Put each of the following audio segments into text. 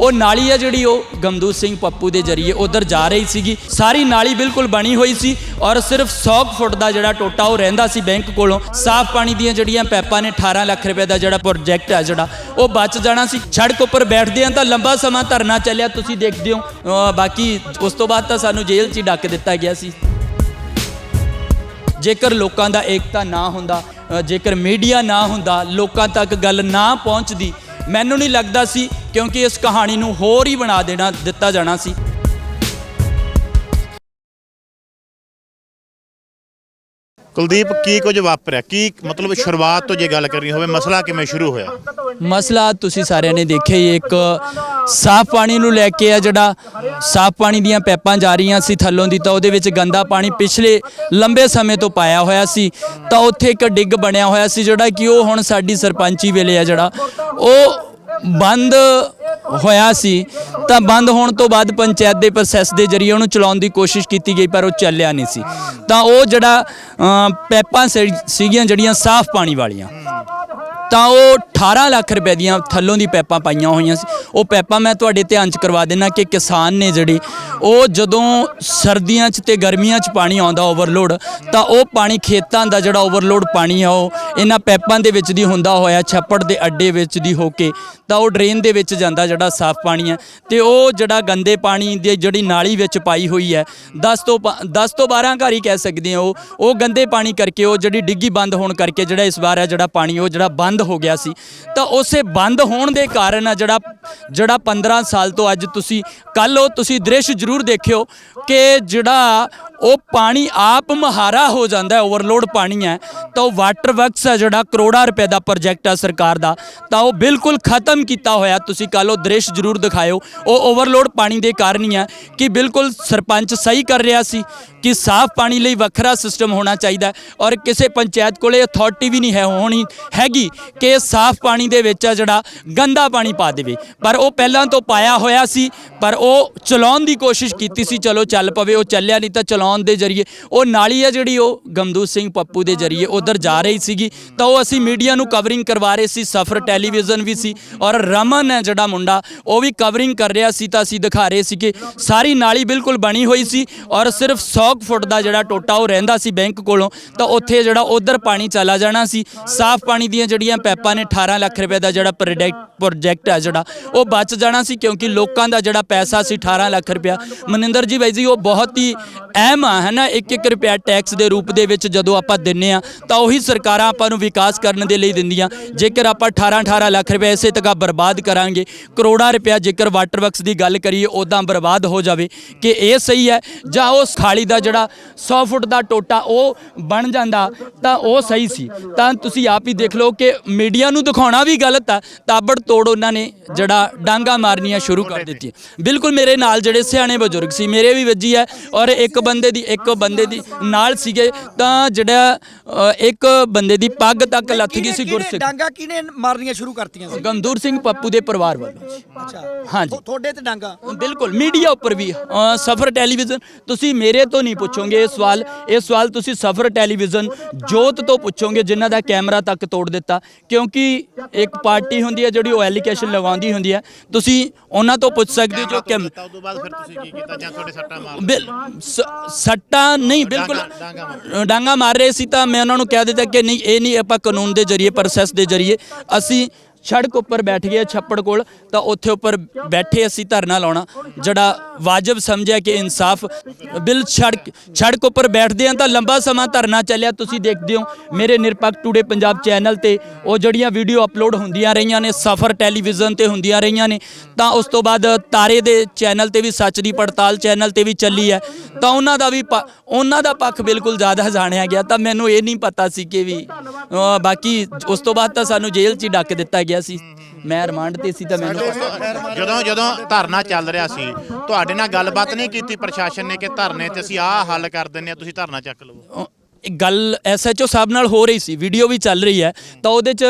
ਉਹ ਨਾਲੀ ਆ ਜਿਹੜੀ ਉਹ ਗਮਦੂਤ ਸਿੰਘ ਪੱਪੂ ਦੇ ਜਰੀਏ ਉਧਰ ਜਾ ਰਹੀ ਸੀਗੀ। ਸਾਰੀ ਨਾਲੀ ਬਿਲਕੁਲ ਬਣੀ ਹੋਈ ਸੀ ਔਰ ਸਿਰਫ 100 ਕੁ ਫੁੱਟ ਦਾ ਜਿਹੜਾ ਟੋਟਾ ਉਹ ਰਹਿੰਦਾ ਸੀ ਬੈਂਕ ਕੋਲੋਂ। ਸਾਫ਼ ਪਾਣੀ ਦੀਆਂ ਜਿਹੜੀਆਂ ਪੈਪਾਂ ਨੇ 18 ਲੱਖ ਰੁਪਏ ਦਾ ਜਿਹੜਾ ਪ੍ਰੋਜੈਕਟ ਹੈ ਜਿਹੜਾ, ਉਹ ਬਚ ਜਾਣਾ ਸੀ। ਸੜਕ ਉੱਪਰ ਬੈਠਦੇ ਆ ਤਾਂ ਲੰਬਾ ਸਮਾਂ ਧਰਨਾ ਚੱਲਿਆ, ਤੁਸੀਂ ਦੇਖਦੇ ਹੋ। ਬਾਕੀ ਉਸ ਤੋਂ ਬਾਅਦ ਤਾਂ ਸਾਨੂੰ ਜੇਲ੍ਹ 'ਚ ਹੀ ਡੱਕ ਦਿੱਤਾ ਗਿਆ ਸੀ। ਜੇਕਰ ਲੋਕਾਂ ਦਾ ਏਕਤਾ ਨਾ ਹੁੰਦਾ ਜੇਕਰ ਮੀਡੀਆ ਨਾ ਹੁੰਦਾ, ਲੋਕਾਂ ਤੱਕ ਗੱਲ ਨਾ ਪਹੁੰਚਦੀ ਮੈਨੂੰ ਨਹੀਂ ਲੱਗਦਾ ਸੀ ਕਿਉਂਕਿ ਇਸ ਕਹਾਣੀ ਨੂੰ ਹੋਰ ਹੀ ਬਣਾ ਦੇਣਾ ਦਿੱਤਾ ਜਾਣਾ ਸੀ। ਕੁਲਦੀਪ ਕੀ ਕੁਝ ਵਾਪਰਿਆ? ਕੀ ਮਤਲਬ ਸ਼ੁਰੂਆਤ ਤੋਂ ਜੇ ਗੱਲ ਕਰਨੀ ਹੋਵੇ ਮਸਲਾ ਕਿਵੇਂ ਸ਼ੁਰੂ ਹੋਇਆ? ਮਸਲਾ ਤੁਸੀਂ ਸਾਰਿਆਂ ਨੇ ਦੇਖਿਆ ਹੀ ਇੱਕ ਸਾਫ਼ ਪਾਣੀ ਨੂੰ ਲੈ ਕੇ ਆ ਜਿਹੜਾ ਸਾਫ਼ ਪਾਣੀ ਦੀਆਂ ਪੈਪਾਂ ਜਾ ਰਹੀਆਂ ਸੀ ਥੱਲੋਂ ਦੀ, ਤਾਂ ਉਹਦੇ ਵਿੱਚ ਗੰਦਾ ਪਾਣੀ ਪਿਛਲੇ ਲੰਬੇ ਸਮੇਂ ਤੋਂ ਪਾਇਆ ਹੋਇਆ ਸੀ। ਤਾਂ ਉੱਥੇ ਇੱਕ ਡਿੱਗ ਬਣਿਆ ਹੋਇਆ ਸੀ, ਜਿਹੜਾ ਕਿ ਉਹ ਹੁਣ ਸਾਡੀ ਸਰਪੰਚੀ ਵੇਲੇ ਆ ਜਿਹੜਾ, ਉਹ ਬੰਦ ਹੋਇਆ ਸੀ। ਤਾਂ ਬੰਦ ਹੋਣ ਤੋਂ ਬਾਅਦ ਪੰਚਾਇਤ ਦੇ ਪ੍ਰੋਸੈਸ ਦੇ ਜ਼ਰੀਏ ਉਹਨੂੰ ਚਲਾਉਣ ਦੀ ਕੋਸ਼ਿਸ਼ ਕੀਤੀ ਗਈ, ਪਰ ਉਹ ਚੱਲਿਆ ਨਹੀਂ ਸੀ। ਤਾਂ ਉਹ ਜਿਹੜਾ ਪੈਪਾਂ ਸੀ- ਸੀਗੀਆਂ ਜਿਹੜੀਆਂ ਸਾਫ਼ ਪਾਣੀ ਵਾਲੀਆਂ ਤਾਂ ਉਹ 18 ਲੱਖ ਰੁਪਏ ਦੀਆਂ ਥੱਲੋਂ ਦੀ ਪੈਪਾਂ ਪਾਈਆਂ ਹੋਈਆਂ ਸੀ। ਉਹ ਪੈਪਾਂ ਮੈਂ ਤੁਹਾਡੇ ਧਿਆਨ 'ਚ ਕਰਵਾ ਦੇਣਾ ਕਿ ਕਿਸਾਨ ਨੇ ਜਿਹੜੇ, ਉਹ ਜਦੋਂ ਸਰਦੀਆਂ 'ਚ ਤੇ ਗਰਮੀਆਂ 'ਚ ਪਾਣੀ ਆਉਂਦਾ ਓਵਰਲੋਡ ਤਾਂ ਉਹ ਪਾਣੀ ਖੇਤਾਂ ਦਾ ਜਿਹੜਾ ਓਵਰਲੋਡ ਪਾਣੀ ਆ, ਉਹ ਇਹਨਾਂ ਪੈਪਾਂ ਦੇ ਵਿੱਚ ਦੀ ਹੁੰਦਾ ਹੋਇਆ, ਛੱਪੜ ਦੇ ਅੱਡੇ ਵਿੱਚ ਦੀ ਹੋ ਕੇ, ਤਾਂ ਉਹ ਡਰੇਨ ਦੇ ਵਿੱਚ ਜਾਂਦਾ ਜਿਹੜਾ ਸਾਫ਼ ਪਾਣੀ ਹੈ। ਤੇ ਉਹ ਜਿਹੜਾ ਗੰਦੇ ਪਾਣੀ ਦੀ ਜਿਹੜੀ ਨਾਲੀ ਵਿੱਚ ਪਾਈ ਹੋਈ ਹੈ 10 ਤੋਂ 10 ਤੋਂ 12 ਘਰ ਹੀ ਕਹਿ ਸਕਦੇ ਹੋ ਉਹ। ਗੰਦੇ ਪਾਣੀ ਕਰਕੇ ਉਹ ਜਿਹੜੀ ਡਿੱਗੀ ਬੰਦ ਹੋਣ ਕਰਕੇ ਜਿਹੜਾ ਇਸ ਵਾਰ ਹੈ ਜਿਹੜਾ ਪਾਣੀ ਉਹ ਜਿਹੜਾ ਬੰਦ ਹੋ ਗਿਆ ਸੀ। ਤਾਂ ਉਸੇ ਬੰਦ ਹੋਣ ਦੇ ਕਾਰਨ ਆ ਜਿਹੜਾ ਜਿਹੜਾ 15 ਸਾਲ ਤੋਂ ਅੱਜ ਤੁਸੀਂ ਕੱਲ ਉਹ ਤੁਸੀਂ ਦ੍ਰਿਸ਼ ਜ਼ਰੂਰ ਦੇਖਿਓ ਕਿ ਜਿਹੜਾ ਉਹ ਪਾਣੀ ਆਪ ਮਹਾਰਾ ਹੋ ਜਾਂਦਾ ਹੈ, ਓਵਰਲੋਡ ਪਾਣੀ ਹੈ, ਤਾਂ ਉਹ ਵਾਟਰ ਵਰਕਸ ਹੈ ਜਿਹੜਾ ਕਰੋੜਾਂ ਰੁਪਏ ਦਾ ਪ੍ਰੋਜੈਕਟ ਆ ਸਰਕਾਰ ਦਾ, ਤਾਂ ਉਹ ਬਿਲਕੁਲ ਖਤਮ ਕੀਤਾ ਹੋਇਆ। ਤੁਸੀਂ ਕੱਲ ਉਹ ਦ੍ਰਿਸ਼ ਜ਼ਰੂਰ ਦਿਖਾਇਓ। ਉਹ ਓਵਰਲੋਡ ਪਾਣੀ ਦੇ ਕਾਰਨ ਹੀ ਆ ਕਿ ਬਿਲਕੁਲ ਸਰਪੰਚ ਸਹੀ ਕਰ ਰਿਹਾ ਸੀ ਕਿ ਸਾਫ਼ ਪਾਣੀ ਲਈ ਵੱਖਰਾ ਸਿਸਟਮ ਹੋਣਾ ਚਾਹੀਦਾ ਔਰ ਕਿਸੇ ਪੰਚਾਇਤ ਕੋਲੇ ਅਥਾਰਟੀ ਵੀ ਨਹੀਂ ਹੈ, ਹੋਣੀ ਹੈਗੀ ਕਿ ਸਾਫ਼ ਪਾਣੀ ਦੇ ਵਿੱਚ ਆ ਜਿਹੜਾ ਗੰਦਾ ਪਾਣੀ ਪਾ ਦੇਵੇ। ਪਰ ਉਹ ਪਹਿਲਾਂ ਤੋਂ ਪਾਇਆ ਹੋਇਆ ਸੀ, ਪਰ ਉਹ ਚਲਾਉਣ ਦੀ ਕੋਸ਼ਿਸ਼ ਕੀਤੀ ਸੀ, ਚਲੋ ਚੱਲ ਪਵੇ, ਉਹ ਚੱਲਿਆ ਨਹੀਂ ਤਾਂ ਚਲਾਉਣ ਦੇ ਜ਼ਰੀਏ। ਉਹ ਨਾਲੀ ਆ ਜਿਹੜੀ, ਉਹ ਗਮਦੂਤ ਸਿੰਘ ਪੱਪੂ ਦੇ ਜ਼ਰੀਏ ਉਧਰ ਜਾ ਰਹੀ ਸੀਗੀ। ਤਾਂ ਉਹ ਅਸੀਂ ਮੀਡੀਆ ਨੂੰ ਕਵਰਿੰਗ ਕਰਵਾ ਰਹੇ ਸੀ, ਸਫਰ ਟੈਲੀਵਿਜ਼ਨ ਵੀ ਸੀ ਔਰ ਰਮਨ ਹੈ ਜਿਹੜਾ ਮੁੰਡਾ, ਉਹ ਵੀ ਕਵਰਿੰਗ ਕਰ ਰਿਹਾ ਸੀ ਤਾਂ ਅਸੀਂ ਦਿਖਾ ਰਹੇ ਸੀ ਕਿ ਸਾਰੀ ਨਾਲੀ ਬਿਲਕੁਲ ਬਣੀ ਹੋਈ ਸੀ ਔਰ ਸਿਰਫ 100 ਕੁ ਫੁੱਟ ਦਾ ਜਿਹੜਾ ਟੋਟਾ ਉਹ ਰਹਿੰਦਾ ਸੀ ਬੈਂਕ ਕੋਲੋਂ, ਤਾਂ ਉੱਥੇ ਜਿਹੜਾ ਉਧਰ ਪਾਣੀ ਚਲਾ ਜਾਣਾ ਸੀ, ਸਾਫ਼ ਪਾਣੀ ਦੀਆਂ ਜਿਹੜੀਆਂ ਪੈਪਾਂ ਨੇ 18 ਲੱਖ ਰੁਪਏ ਦਾ ਜਿਹੜਾ ਪ੍ਰੋਜੈਕਟ ਪ੍ਰੋਜੈਕਟ ਹੈ ਜਿਹੜਾ, ਉਹ ਬਚ ਜਾਣਾ ਸੀ ਕਿਉਂਕਿ ਲੋਕਾਂ ਦਾ ਜਿਹੜਾ ਪੈਸਾ ਸੀ 18 ਲੱਖ ਰੁਪਇਆ। ਮਨਿੰਦਰ ਜੀ ਬਾਈ ਜੀ, ਉਹ ਬਹੁਤ ਹੀ ਅਹਿਮ ਆ ਹੈ ਨਾ ਇੱਕ ਇੱਕ ਰੁਪਿਆ ਟੈਕਸ ਦੇ ਰੂਪ ਦੇ ਵਿੱਚ ਜਦੋਂ ਆਪਾਂ ਦਿੰਨੇ ਆ, ਤਾਂ ਉਹੀ ਸਰਕਾਰਾਂ ਆਪਾਂ ਨੂੰ ਵਿਕਾਸ ਕਰਨ ਦੇ ਲਈ ਦਿੰਦੀਆਂ। ਜੇਕਰ ਆਪਾਂ 18 18 ਲੱਖ ਰੁਪਏ ਇਸੇ ਤੱਕ ਬਰਬਾਦ ਕਰਾਂਗੇ, ਕਰੋੜਾਂ ਰੁਪਇਆ ਜੇਕਰ ਵਾਟਰ ਵਰਕਸ ਦੀ ਗੱਲ ਕਰੀਏ ਉਦਾਂ ਬਰਬਾਦ ਹੋ ਜਾਵੇ ਕਿ ਇਹ ਸਹੀ ਹੈ, ਜਾਂ ਉਸ ਖਾਲੀ ਦਾ ਜਿਹੜਾ 100 ਫੁੱਟ ਦਾ ਟੋਟਾ ਉਹ ਬਣ ਜਾਂਦਾ, ਤਾਂ ਉਹ ਸਹੀ ਸੀ। ਤਾਂ ਤੁਸੀਂ ਆਪ ਹੀ ਦੇਖ ਲਓ ਕਿ ਮੀਡੀਆ ਨੂੰ ਦਿਖਾਉਣਾ ਵੀ ਗਲਤ ਆ, ਤਾਬੜ ਤੋੜ ਉਹਨਾਂ ਨੇ ਜਿਹੜਾ ਡਾਂਗਾ ਮਾਰਨੀਆਂ ਸ਼ੁਰੂ ਕਰ ਦਿੱਤੀਆਂ। ਬਿਲਕੁਲ ਮੇਰੇ ਨਾਲ ਜਿਹੜੇ ਸਿਆਣੇ ਬਜ਼ੁਰਗ ਸੀ, ਮੇਰੇ ਵੀ ਵੱਜੀ ਹੈ, ਔਰ ਇੱਕ ਬੰਦੇ ਦੀ, ਇੱਕ ਬੰਦੇ ਦੀ ਨਾਲ ਸੀਗੇ, ਤਾਂ ਜਿਹੜਾ ਇੱਕ ਬੰਦੇ ਦੀ ਪੱਗ ਤੱਕ ਲੱਥ ਗਈ ਸੀ ਗੁਰਸਿੱਖ। ਡਾਂਗਾ ਕਿਹਨੇ ਮਾਰਨੀਆਂ ਸ਼ੁਰੂ ਕਰਤੀਆਂ ਸੀ? ਗਮਦੂਰ ਸਿੰਘ ਪੱਪੂ ਦੇ ਪਰਿਵਾਰ ਵੱਲੋਂ। ਅੱਛਾ। ਹਾਂਜੀ। ਤੁਹਾਡੇ ਤੇ ਡਾਂਗਾ। ਬਿਲਕੁਲ ਮੀਡੀਆ ਉੱਪਰ ਵੀ ਸਫਰ ਟੈਲੀਵਿਜ਼ਨ। ਤੁਸੀਂ ਮੇਰੇ ਤੋਂ ਨਹੀਂ ਪੁੱਛੋਗੇ ਇਹ ਸਵਾਲ। ਇਹ ਸਵਾਲ ਤੁਸੀਂ ਸਫਰ ਟੈਲੀਵਿਜ਼ਨ ਜੋਤ ਤੋਂ ਪੁੱਛੋਗੇ ਜਿਨ੍ਹਾਂ ਦਾ ਕੈਮਰਾ ਤੱਕ ਤੋੜ ਦਿੱਤਾ। ਕਿਉਂਕਿ ਇੱਕ ਪਾਰਟੀ ਹੁੰਦੀ ਹੈ ਜਿਹੜੀ ਉਹ ਐਲੀਗੇਸ਼ਨ ਲਗਾਉਂਦੀ ਹੁੰਦੀ ਹੈ। ਤੁਸੀਂ ਉਹਨਾਂ ਤੋਂ ਪੁੱਛ ਸਕਦੇ ਹੋ ਜੋ ਕਿ ਤਾਂ ਉਦੋਂ ਬਾਅਦ ਫਿਰ ਤੁਸੀਂ ਕੀ ਕੀਤਾ? ਜਾਂ ਤੁਹਾਡੇ ਸੱਟਾਂ ਮਾਰ ਸੱਟਾਂ ਨਹੀਂ ਬਿਲਕੁਲ ਡਾਂਗਾ ਮਾਰ ਰਹੇ ਸੀ ਤਾਂ ਮੈਂ ਉਹਨਾਂ ਨੂੰ ਕਹਿ ਦਿੱਤਾ ਕਿ ਨਹੀਂ ਇਹ ਨਹੀਂ ਆਪਾਂ ਕਾਨੂੰਨ ਦੇ ਜ਼ਰੀਏ ਪ੍ਰੋਸੈਸ ਦੇ ਜ਼ਰੀਏ ਅਸੀਂ ਸੜਕ ਉੱਪਰ ਬੈਠ ਗਏ ਛੱਪੜ ਕੋਲ, ਤਾਂ ਉੱਥੇ ਉੱਪਰ ਬੈਠੇ ਅਸੀਂ ਧਰਨਾ ਲਾਉਣਾ, ਜਿਹੜਾ ਵਾਜਬ ਸਮਝਿਆ ਕਿ ਇਨਸਾਫ, ਬਿਲ ਸੜਕ ਸੜਕ ਉੱਪਰ ਬੈਠਦੇ ਆ ਤਾਂ ਲੰਬਾ ਸਮਾਂ ਧਰਨਾ ਚੱਲਿਆ, ਤੁਸੀਂ ਦੇਖਦੇ ਹੋ, ਮੇਰੇ ਨਿਰਪੱਖ ਟੂਡੇ ਪੰਜਾਬ ਚੈਨਲ ਤੇ ਉਹ ਜਿਹੜੀਆਂ ਵੀਡੀਓ ਅਪਲੋਡ ਹੁੰਦੀਆਂ ਰਹੀਆਂ ਨੇ, ਸਫਰ ਟੈਲੀਵਿਜ਼ਨ ਤੇ ਹੁੰਦੀਆਂ ਰਹੀਆਂ ਨੇ, ਤਾਂ ਉਸ ਤੋਂ ਬਾਅਦ ਤਾਰੇ ਦੇ ਚੈਨਲ ਤੇ ਵੀ ਸੱਚ ਦੀ ਪੜਤਾਲ ਚੈਨਲ ਤੇ ਵੀ ਚੱਲੀ ਹੈ, ਤਾਂ ਉਹਨਾਂ ਦਾ ਵੀ ਪ- ਉਹਨਾਂ ਦਾ ਪੱਖ ਬਿਲਕੁਲ ਜ਼ਿਆਦਾ ਜਾਣਿਆ ਗਿਆ, ਤਾਂ ਮੈਨੂੰ ਇਹ ਨਹੀਂ ਪਤਾ ਸੀ ਕਿ ਵੀ ਬਾਕੀ ਉਸ ਤੋਂ ਬਾਅਦ ਤਾਂ ਸਾਨੂੰ ਜੇਲ੍ਹ 'ਚ ਹੀ ਡੱਕ ਦਿੱਤਾ ਗਿਆ ਸੀ। ਮੈਂ ਰਿਮਾਂਡ ਤੇ ਸੀ ਤਾਂ ਮੈਨੂੰ ਜਦੋਂ ਜਦੋਂ ਧਰਨਾ ਚੱਲ ਰਿਹਾ ਸੀ ਤੁਹਾਡੇ ਨਾਲ ਗੱਲਬਾਤ ਨਹੀਂ ਕੀਤੀ ਪ੍ਰਸ਼ਾਸਨ ਨੇ ਕਿ ਧਰਨੇ ਤੇ ਅਸੀਂ ਆਹ ਹੱਲ ਕਰ ਦਿੰਨੇ ਆ ਤੁਸੀਂ ਧਰਨਾ ਚੱਕ ਲਵੋ। ਇਹ ਗੱਲ ਐਸਐਚਓ ਸਾਹਿਬ ਨਾਲ ਹੋ ਰਹੀ ਸੀ ਵੀਡੀਓ ਵੀ ਚੱਲ ਰਹੀ ਹੈ। ਤਾਂ ਉਹਦੇ 'ਚ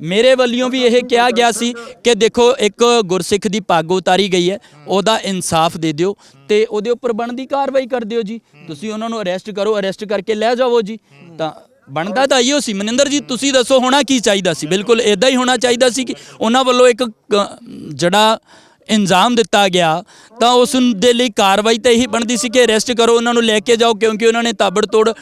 ਮੇਰੇ ਵੱਲੋਂ ਵੀ ਇਹ ਕਿਹਾ ਗਿਆ ਸੀ ਕਿ ਦੇਖੋ ਇੱਕ ਗੁਰਸਿੱਖ ਦੀ ਪੱਗ ਉਤਾਰੀ ਗਈ ਹੈ ਉਹਦਾ ਇਨਸਾਫ ਦੇ ਦਿਓ ਤੇ ਉਹਦੇ ਉੱਪਰ ਬਣਦੀ ਕਾਰਵਾਈ ਕਰ ਦਿਓ ਜੀ। ਤੁਸੀਂ ਉਹਨਾਂ ਨੂੰ ਅਰੈਸਟ ਕਰੋ ਅਰੈਸਟ ਕਰਕੇ ਲੈ ਜਾਵੋ ਜੀ। ਤਾਂ ਬਣਦਾ ਤਾਂ ਇਹੋ ਸੀ। ਮਨਿੰਦਰ ਜੀ, ਤੁਸੀਂ ਦੱਸੋ, ਹੋਣਾ ਕੀ ਚਾਹੀਦਾ ਸੀ? ਬਿਲਕੁਲ ਇਦਾਂ ਹੀ ਹੋਣਾ ਚਾਹੀਦਾ ਸੀ ਕਿ ਉਹਨਾਂ ਵੱਲੋਂ ਇੱਕ ਕ- ਜਿਹੜਾ ਇੰਜ਼ਾਮ ਦਿੱਤਾ ਗਿਆ, ਤਾਂ ਉਸ ਦੇ ਲਈ ਕਾਰਵਾਈ ਤਾਂ ਇਹੀ ਬਣਦੀ ਸੀ ਕਿ ਅਰੈਸਟ ਕਰੋ, ਉਹਨਾਂ ਨੂੰ ਲੈ ਕੇ ਜਾਓ, ਕਿਉਂਕਿ ਉਹਨਾਂ ਨੇ ਤਾਬੜਤੋੜ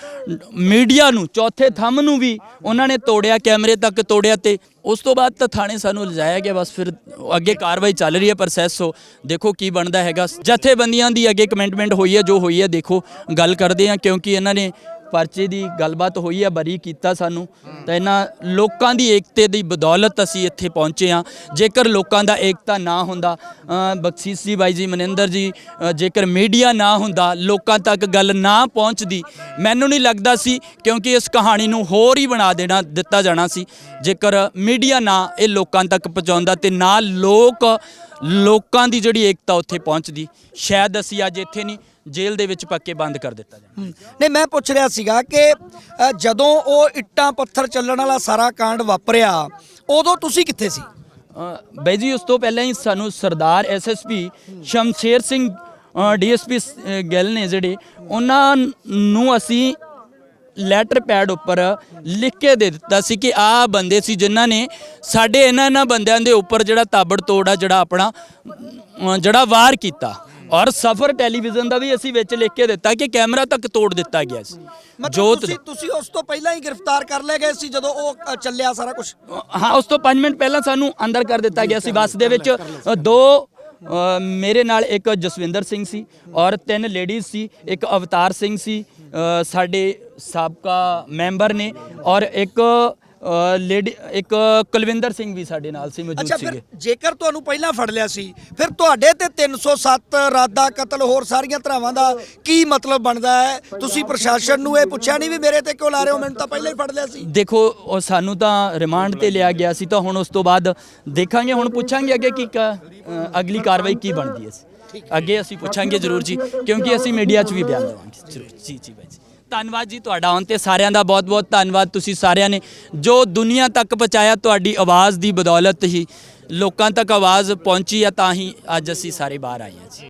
ਮੀਡੀਆ ਨੂੰ, ਚੌਥੇ ਥੰਮ ਨੂੰ ਵੀ ਉਹਨਾਂ ਨੇ ਤੋੜਿਆ, ਕੈਮਰੇ ਤੱਕ ਤੋੜਿਆ ਤੇ ਉਸ ਤੋਂ ਬਾਅਦ ਤਾਂ ਥਾਣੇ ਸਾਨੂੰ ਲਿਜਾਇਆ ਗਿਆ, ਬਸ ਫਿਰ ਅੱਗੇ ਕਾਰਵਾਈ ਚੱਲ ਰਹੀ ਹੈ ਪ੍ਰੋਸੈਸ ਹੋ। ਦੇਖੋ ਕੀ ਬਣਦਾ ਹੈਗਾ। ਜਥੇਬੰਦੀਆਂ ਦੀ ਅੱਗੇ ਕਮੈਂਟਮੈਂਟ ਹੋਈ ਹੈ, ਜੋ ਹੋਈ ਹੈ, ਦੇਖੋ, ਗੱਲ ਕਰਦੇ ਆ ਕਿਉਂਕਿ ਇਹਨਾਂ ਨੇ ਪਰਚੇ ਦੀ ਗੱਲਬਾਤ ਹੋਈ ਆ ਬਰੀ ਕੀਤਾ ਸਾਨੂੰ। ਤਾਂ ਇਹਨਾਂ ਲੋਕਾਂ ਦੀ ਏਕਤੇ ਦੀ ਬਦੌਲਤ ਅਸੀਂ ਇੱਥੇ ਪਹੁੰਚੇ ਹਾਂ। ਜੇਕਰ ਲੋਕਾਂ ਦਾ ਏਕਤਾ ਨਾ ਹੁੰਦਾ ਅ, ਬਖਸ਼ੀਸ਼ ਜੀ ਬਾਈ ਜੀ ਮਨਿੰਦਰ ਜੀ ਅ, ਜੇਕਰ ਮੀਡੀਆ ਨਾ ਹੁੰਦਾ ਲੋਕਾਂ ਤੱਕ ਗੱਲ ਨਾ ਪਹੁੰਚਦੀ ਮੈਨੂੰ ਨਹੀਂ ਲੱਗਦਾ ਸੀ ਕਿਉਂਕਿ ਇਸ ਕਹਾਣੀ ਨੂੰ ਹੋਰ ਹੀ ਬਣਾ ਦੇਣਾ ਦਿੱਤਾ ਜਾਣਾ ਸੀ। ਜੇਕਰ ਮੀਡੀਆ ਨਾ ਇਹ ਲੋਕਾਂ ਤੱਕ ਪਹੁੰਚਾਉਂਦਾ ਤੇ ਨਾ ਲੋਕ ਲੋਕਾਂ ਦੀ ਜਿਹੜੀ ਏਕਤਾ ਉੱਥੇ ਪਹੁੰਚਦੀ। ਸ਼ਾਇਦ ਅਸੀਂ ਅੱਜ ਇੱਥੇ ਨਹੀਂ ਜੇਲ੍ਹ ਦੇ ਵਿੱਚ ਪੱਕੇ ਬੰਦ ਕਰ ਦਿੱਤਾ ਜਾਣਾ। ਨਹੀਂ ਮੈਂ ਪੁੱਛ ਰਿਹਾ ਸੀਗਾ ਕਿ ਅ, ਜਦੋਂ ਉਹ ਇੱਟਾਂ ਪੱਥਰ ਚੱਲਣ ਵਾਲਾ ਸਾਰਾ ਕਾਂਡ ਵਾਪਰਿਆ ਉਦੋਂ ਤੁਸੀਂ ਕਿੱਥੇ ਸੀ? ਅ, ਬਾਈ ਜੀ ਉਸ ਤੋਂ ਪਹਿਲਾਂ ਹੀ ਸਾਨੂੰ ਸਰਦਾਰ ਐਸਐਸਪੀ ਸ਼ਮਸ਼ੇਰ ਸਿੰਘ ਡੀਐਸਪੀ ਗਿੱਲ ਨੇ ਜਿਹੜੇ ਉਹਨਾਂ ਨੂੰ ਅਸੀਂ ਲੈਟਰ ਪੈਡ ਉੱਪਰ ਲਿਖ ਕੇ ਦੇ ਦਿੱਤਾ ਸੀ ਕਿ ਆਹ ਬੰਦੇ ਸੀ ਜਿਨ੍ਹਾਂ ਨੇ ਸਾਡੇ ਇਹਨਾਂ ਇਹਨਾਂ ਬੰਦਿਆਂ ਦੇ ਉੱਪਰ ਜਿਹੜਾ ਤਾਬੜ ਤੋੜ ਆ ਜਿਹੜਾ ਆਪਣਾ ਅ, ਜਿਹੜਾ ਵਾਰ ਕੀਤਾ। ਔਰ ਸਫਰ ਟੈਲੀਵਿਜ਼ਨ ਦਾ ਵੀ ਅਸੀਂ ਵਿੱਚ ਲਿਖ ਕੇ ਦਿੱਤਾ ਕਿ ਕੈਮਰਾ ਤੱਕ ਤੋੜ ਦਿੱਤਾ ਗਿਆ ਸੀ। ਮਤਲਬ ਜੋਤ ਤੁਸੀਂ ਤੁਸੀਂ ਉਸ ਤੋਂ ਪਹਿਲਾਂ ਹੀ ਗ੍ਰਿਫਤਾਰ ਕਰ ਲਏ ਗਏ ਸੀ ਜਦੋਂ ਉਹ ਅ, ਚੱਲਿਆ ਸਾਰਾ ਕੁਝ ਹਾਂ ਉਸ ਤੋਂ 5 ਮਿੰਟ ਪਹਿਲਾਂ ਸਾਨੂੰ ਅੰਦਰ ਕਰ ਦਿੱਤਾ ਗਿਆ ਸੀ। ਬੱਸ ਦੇ ਵਿੱਚ ਅ, ਦੋ ਅ, ਮੇਰੇ ਨਾਲ ਇੱਕ ਜਸਵਿੰਦਰ ਸਿੰਘ ਸੀ ਔਰ ਤਿੰਨ ਲੇਡੀਜ਼ ਸੀ ਇੱਕ ਅਵਤਾਰ ਸਿੰਘ ਸੀ ਅ, ਸਾਡੇ ਸਾਬਕਾ ਮੈਂਬਰ ਨੇ ਔਰ ਇੱਕ ਲੇਡੀ ਇੱਕ ਕੁਲਵਿੰਦਰ ਸਿੰਘ ਵੀ ਸਾਡੇ ਨਾਲ ਸੀ ਮੌਜੂਦ ਅੱਛਾ ਫਿਰ ਸੀਗੇ। ਜੇਕਰ ਤੁਹਾਨੂੰ ਪਹਿਲਾਂ ਫੜ ਲਿਆ ਸੀ ਫਿਰ ਤੁਹਾਡੇ ਤੇ 307 ਰਾਦਾ ਕਤਲ ਹੋਰ ਸਾਰੀਆਂ ਧਰਾਵਾਂ ਦਾ ਕੀ ਮਤਲਬ ਬਣਦਾ ਹੈ? ਤੁਸੀਂ ਪ੍ਰਸ਼ਾਸਨ ਨੂੰ ਇਹ ਪੁੱਛਿਆ ਨਹੀਂ ਵੀ ਮੇਰੇ ਤੇ ਕਿਉਂ ਲਾ ਰਹੇ ਹੋ? ਮੈਨੂੰ ਤਾਂ ਪਹਿਲਾਂ ਹੀ ਫੜ ਲਿਆ ਸੀ। ਦੇਖੋ ਉਹ ਸਾਨੂੰ ਤਾਂ ਰਿਮਾਂਡ ਤੇ ਲਿਆ ਗਿਆ ਸੀ ਤਾਂ ਹੁਣ ਉਸ ਤੋਂ ਬਾਅਦ ਦੇਖਾਂਗੇ ਹੁਣ ਪੁੱਛਾਂਗੇ ਅੱਗੇ ਕੀ ਕ- ਅ, ਅਗਲੀ ਕਾਰਵਾਈ ਕੀ ਬਣਦੀ ਹੈ। ਅੱਗੇ ਅਸੀਂ ਪੁੱਛਾਂਗੇ ਜ਼ਰੂਰ ਜੀ ਕਿਉਂਕਿ ਅਸੀਂ ਮੀਡੀਆ 'ਚ ਵੀ ਬਿਆਨ ਦੇਵਾਂਗੇ। ਜ਼ਰੂਰ ਜੀ ਜੀ ਬਾਈ ਜੀ। ਧੰਨਵਾਦ ਜੀ ਤੁਹਾਡਾ ਆਉਣ ਤੇ ਸਾਰਿਆਂ ਦਾ ਬਹੁਤ-ਬਹੁਤ ਧੰਨਵਾਦ ਤੁਸੀਂ ਸਾਰਿਆਂ ਨੇ ਜੋ ਦੁਨੀਆ ਤੱਕ ਪਹੁੰਚਾਇਆ ਤੁਹਾਡੀ ਆਵਾਜ਼ ਦੀ ਬਦੌਲਤ ਹੀ ਲੋਕਾਂ ਤੱਕ ਆਵਾਜ਼ ਪਹੁੰਚੀ ਆ ਤਾਂ ਹੀ ਅੱਜ ਅਸੀਂ ਸਾਰੇ ਬਾਹਰ ਆਏ ਹਾਂ ਜੀ।